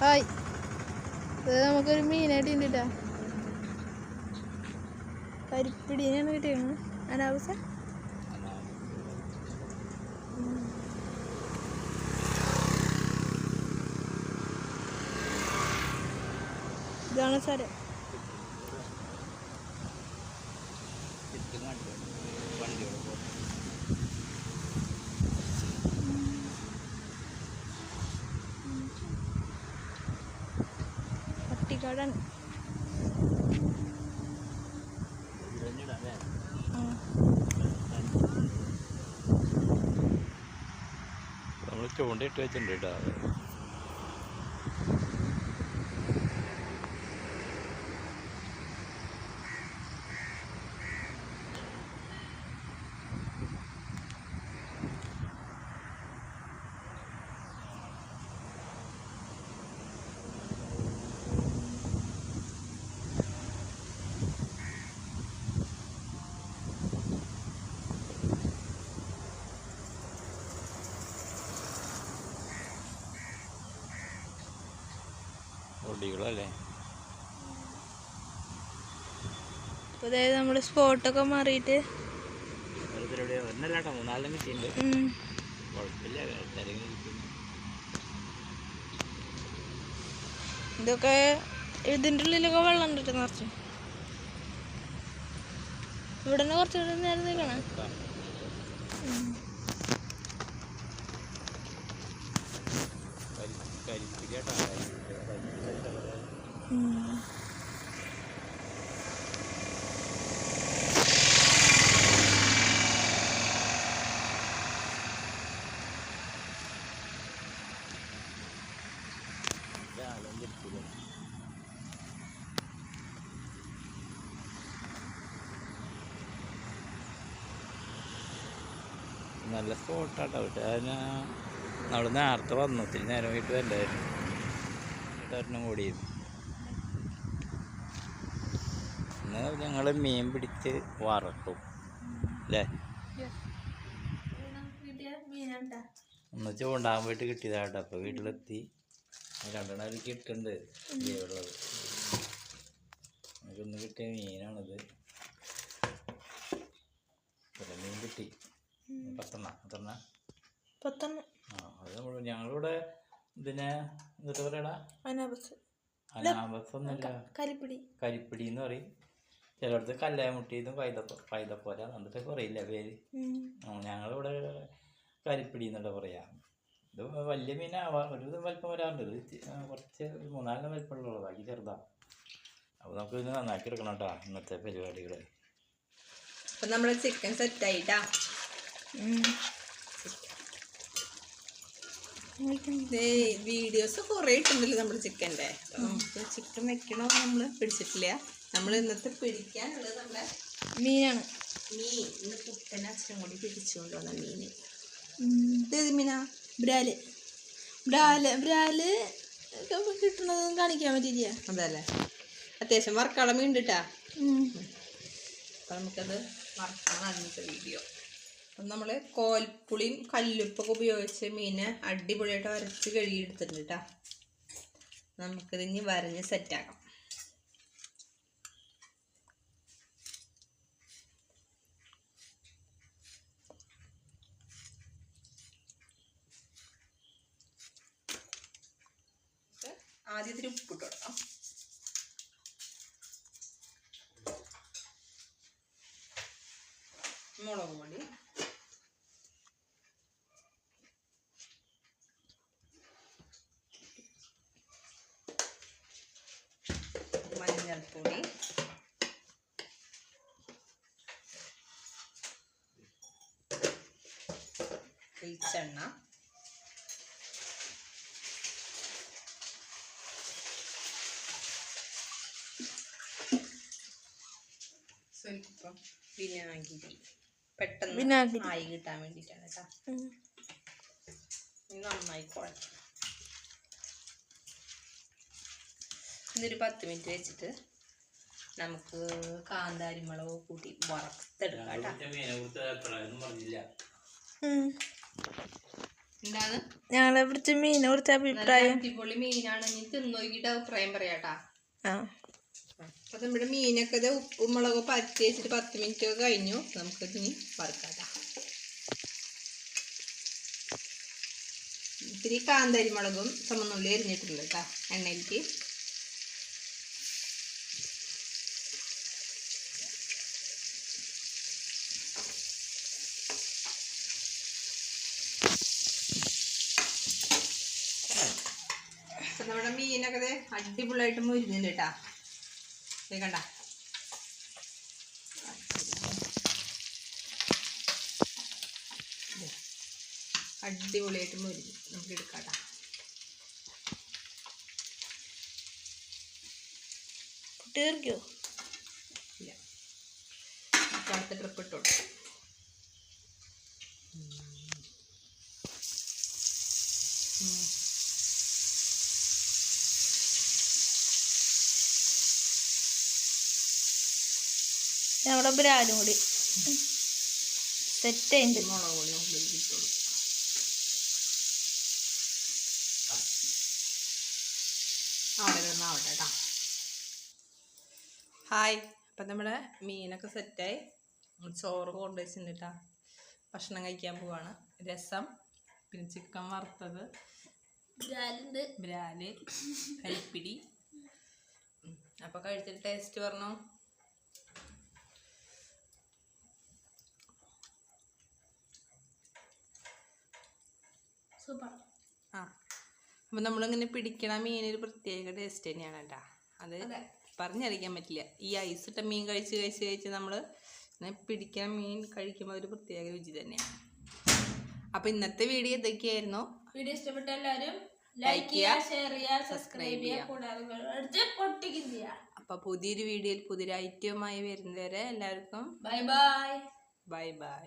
Hi. ഇത് നമുക്കൊരു മീനായിട്ട് ഉണ്ട് പരിപ്പിടിയാണ് കിട്ടിയത് അനാവശ്യ? ഇതാണ് സ്ഥലം ആ. നമ്മൾ ചൂണ്ടയിട്ട് വെച്ചിട്ടുണ്ട് കേട്ടോ പൊടികളല്ലേ അല്ലേ അതായത് നമ്മൾ സ്പോട്ടൊക്കെ മാറിയിട്ട്. കിട്ടിയിട്ടുണ്ട്. കുഴപ്പമില്ല ഇരിക്കുന്നു. ഇതൊക്കെ ഇതിന്റെ ഉള്ളിലൊക്കെ വെള്ളം ഉണ്ടിട്ട് നിറച്ച്. ഇവിടെ നിന്ന് കുറച്ചുകൂടെ നേരം നിൽക്കണം. കരിപ്പിടി കേട്ടോ. നല്ല സ്പോട്ടാട്ടോ കേട്ടോ അതിന് നമ്മൾ നേരത്തെ വന്നു. ഒത്തിരി നേരം വീട്ടിൽ വല്ലായിരുന്നു ഒരെണ്ണം കൂടിയും ഇന്ന് ഞങ്ങൾ മീൻ പിടിച്ച് വറക്കും അല്ലേ ഒന്ന് ചൂണ്ടാൻ പോയിട്ട് കിട്ടിയതാട്ടോ അപ്പോൾ വീട്ടിലെത്തി. രണ്ടെണ്ണം അതിൽ കിട്ടുന്നുണ്ട് ജീവുള്ളത് നമുക്കൊന്ന് കിട്ടിയ മീനാണിത്. മീൻ കിട്ടി. പത്തെണ്ണ? പത്തെണ്ണ? പത്തെണ്ണം. ആ അത് നമ്മൾ ഞങ്ങളിവിടെ ഇതിനെ എന്നിട്ട് പറയടാ അനാബസ്. അനാബസ് കരിപ്പിടി. കരിപ്പിടി എന്ന് പറയും. ചിലയിടത്ത് കല്ലാമുട്ടിന്നും പൈത പൈതപ്പോല എന്നിട്ട് പറയില്ല പേര്? ഞങ്ങളിവിടെ കരിപ്പിടി എന്നുള്ള പറയാ. ഇത് വലിയ മീനാവാ ഒരു വിധം വലിപ്പം വരാറുണ്ട് ഇത് കുറച്ച് ഒരു മൂന്നാലിന് വലിപ്പമുള്ളൂ ബാക്കി ചെറുതാ. അപ്പോൾ നമുക്ക് ഇത് നന്നാക്കി എടുക്കണം കേട്ടോ ഇന്നത്തെ പരിപാടികൾ അപ്പൊ നമ്മൾ ചിക്കൻ സെറ്റ് ആയിട്ടാ. ഉം. വീഡിയോസ് കുറേ ഇട്ടുണ്ടല്ലോ നമ്മൾ ചിക്കന്റെ നമുക്ക് ചിക്കൻ വെക്കണോ നമ്മൾ പിടിച്ചിട്ടില്ല. നമ്മൾ ഇന്നത്തെ പിടിക്കാനുള്ളത് നമ്മുടെ മീനാണ്. മീൻ. ഇന്ന് കുട്ടനെ അച്ഛനും കൂടി പിടിച്ചുകൊണ്ട് വന്ന മീൻ ഉം. ഇത് മീനാ? ബ്രാൽ. ബ്രാൽ. ബ്രാൽ കിട്ടുന്നത് കിട്ടുന്നതൊന്നും കാണിക്കാൻ പറ്റില്ല അതല്ലേ. അത്യാവശ്യം വറക്കാള മീൻ ഉണ്ടിട്ടാ കേട്ടാ. അപ്പം നമുക്കത് വറക്കണം അന്നത്തെ വീഡിയോ. അപ്പം നമ്മൾ കോൽപ്പുളിയും കല്ലുപ്പൊക്കെ ഉപയോഗിച്ച് മീനെ അടിപൊളിയായിട്ട് വരച്ച് കഴുകിയെടുത്തിട്ടുണ്ട് കേട്ടോ നമുക്കിത് ഇനി വരഞ്ഞ് സെറ്റാക്കാം. ആദ്യം ഉപ്പ് ഉപ്പിട്ട് കൊടുക്കാം. മുളക് പൊടി. മഞ്ഞൾപ്പൊടി. വെളിച്ചെണ്ണ. സ്വല്പം വിനാഗിരി. പെട്ടെന്ന് വിനാഗിരി. ആയി കിട്ടാൻ വേണ്ടിയിട്ടാണ് കേട്ടോ ഇനി നന്നായി കുഴക്കണം ഇതൊരു പത്ത് മിനിറ്റ് വെച്ചിട്ട് നമുക്ക് കാന്താരി മുളക് കൂട്ടി വറുത്തെടുക്കാം. എന്താണ്? ഞങ്ങളെ കുറിച്ച് മീനെ കുറിച്ച് അഭിപ്രായം. അടിപൊളി മീനാണ്. നീ തിന്നോക്കിട്ട് അഭിപ്രായം പറയാട്ടാ ആ. അപ്പൊ നമ്മുടെ മീനൊക്കെ ഇത് ഉപ്പും മുളകും പരത്തി വെച്ചിട്ട് പത്ത് മിനിറ്റ് ഒക്കെ കഴിഞ്ഞു. നമുക്ക് ഇനി വറുക്കാം ഇത്തിരി കാന്താരി മുളകും ചുമന്നുള്ളി എരിഞ്ഞിട്ടുണ്ട് കേട്ടോ എണ്ണയിലേക്ക്. നമ്മുടെ മീനൊക്കെ അടിപൊളിയായിട്ട് മുരിഞ്ഞില്ല കണ്ട. അടിപൊളിയായിട്ട് മുരിഞ്ഞു. നമുക്ക് എടുക്കാട്ടാ. കുട്ടി തീർക്കോ ഇല്ല. അടുത്ത ട്രിപ്പ് ഇട്ടോളൂ. നമ്മുടെ ബ്രാലും കൂടി. സെറ്റ് ഉണ്ട് ഹായ്. അപ്പം നമ്മുടെ മീനൊക്കെ സെറ്റായി. ചോറ് കൊണ്ടുവച്ചിട്ടുണ്ട് കേട്ടോ ഭക്ഷണം കഴിക്കാൻ പോവാണ്. രസം. പിന്നെ ചിക്കൻ വറുത്തത്. ബ്രാൽ കരിപ്പിടി അപ്പോൾ കഴിച്ചിട്ട് ടേസ്റ്റ് പറഞ്ഞു. ആ. അപ്പം നമ്മളിങ്ങനെ പിടിക്കണ മീനൊരു പ്രത്യേക ടേസ്റ്റ് തന്നെയാണ് കേട്ടോ. അത് പറഞ്ഞറിയിക്കാൻ പറ്റില്ല. ഈ ഐസ് ഇട്ട മീൻ കഴിച്ച് കഴിച്ച് കഴിച്ച് നമ്മൾ പിടിക്കണ മീൻ കഴിക്കുമ്പോൾ ഒരു പ്രത്യേക രുചി തന്നെയാണ്. അപ്പം ഇന്നത്തെ വീഡിയോ ഇതൊക്കെയായിരുന്നു. വീഡിയോ ഇഷ്ടപ്പെട്ട എല്ലാവരും ലൈക്ക് ചെയ്യുക ഷെയർ ചെയ്യുക സബ്സ്ക്രൈബ് ചെയ്യുക. കൂടാതെ അപ്പോൾ പുതിയൊരു വീഡിയോയിൽ പുതിയൊരു ഐറ്റവുമായി വരുന്നവരെ എല്ലാവർക്കും ബൈ ബൈ ബൈ ബൈ